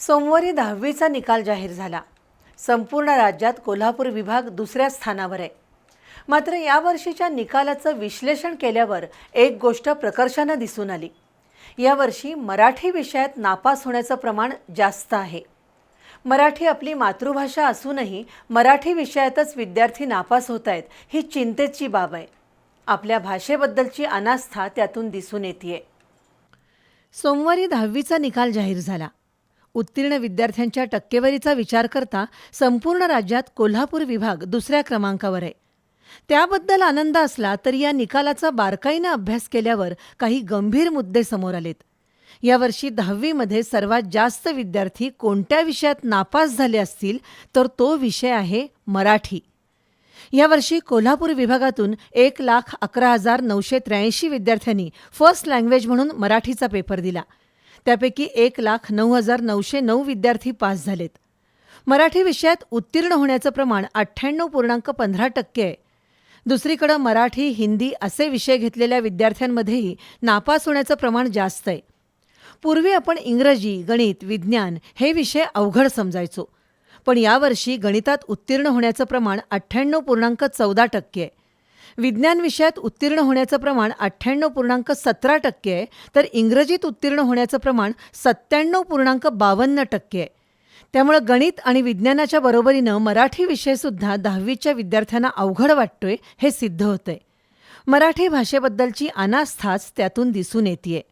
सोमवारी दहावीचा निकाल जाहीर झाला. संपूर्ण राज्यात कोल्हापूर विभाग दुसऱ्या स्थानावर आहे. मात्र यावर्षीच्या निकालाचं विश्लेषण केल्यावर एक गोष्ट प्रकर्षानं दिसून आली. यावर्षी मराठी विषयात नापास होण्याचं प्रमाण जास्त आहे. मराठी आपली मातृभाषा असूनही मराठी विषयातच विद्यार्थी नापास होत आहेत ही चिंतेची बाब आहे. आपल्या भाषेबद्दलची अनास्था त्यातून दिसून येते सोमवारी दहावीचा निकाल जाहीर झाला. उत्तीर्ण विद्यार्थ्यांच्या टक्केवारीचा विचार करता संपूर्ण राज्यात कोल्हापूर विभाग दुसऱ्या क्रमांकावर आहे. त्याबद्दल आनंद असला तरी या निकालाचा बारकाईनं अभ्यास केल्यावर काही गंभीर मुद्दे समोर आलेत. यावर्षी दहावीमध्ये सर्वात जास्त विद्यार्थी कोणत्या विषयात नापास झाले असतील तर तो विषय आहे मराठी. यावर्षी कोल्हापूर विभागातून एक लाख अकरा हजार नऊशे त्र्याऐंशी विद्यार्थ्यांनी फर्स्ट लँग्वेज म्हणून मराठीचा पेपर दिला. त्यापैकी एक लाख नऊ हजार नऊशे नऊ विद्यार्थी पास झालेत. मराठी विषयात उत्तीर्ण होण्याचं प्रमाण अठ्ठ्याण्णव पूर्णांक पंधरा टक्के आहे. दुसरीकडं मराठी हिंदी असे विषय घेतलेल्या विद्यार्थ्यांमध्येही नापास होण्याचं प्रमाण जास्त आहे. पूर्वी आपण इंग्रजी गणित विज्ञान हे विषय अवघड समजायचो. पण यावर्षी गणितात उत्तीर्ण होण्याचं प्रमाण अठ्ठ्याण्णव पूर्णांक चौदा टक्के आहे. विज्ञान विषयात उत्तीर्ण होण्याचं प्रमाण अठ्ठ्याण्णव पूर्णांक सतरा टक्के आहे तर इंग्रजीत उत्तीर्ण होण्याचं प्रमाण सत्त्याण्णव पूर्णांक बावन्न टक्के आहे. त्यामुळं गणित आणि विज्ञानाच्या बरोबरीनं मराठी विषयसुद्धा दहावीच्या विद्यार्थ्यांना अवघड वाटतोय हे सिद्ध होतंय. मराठी भाषेबद्दलची अनास्थाच त्यातून दिसून येते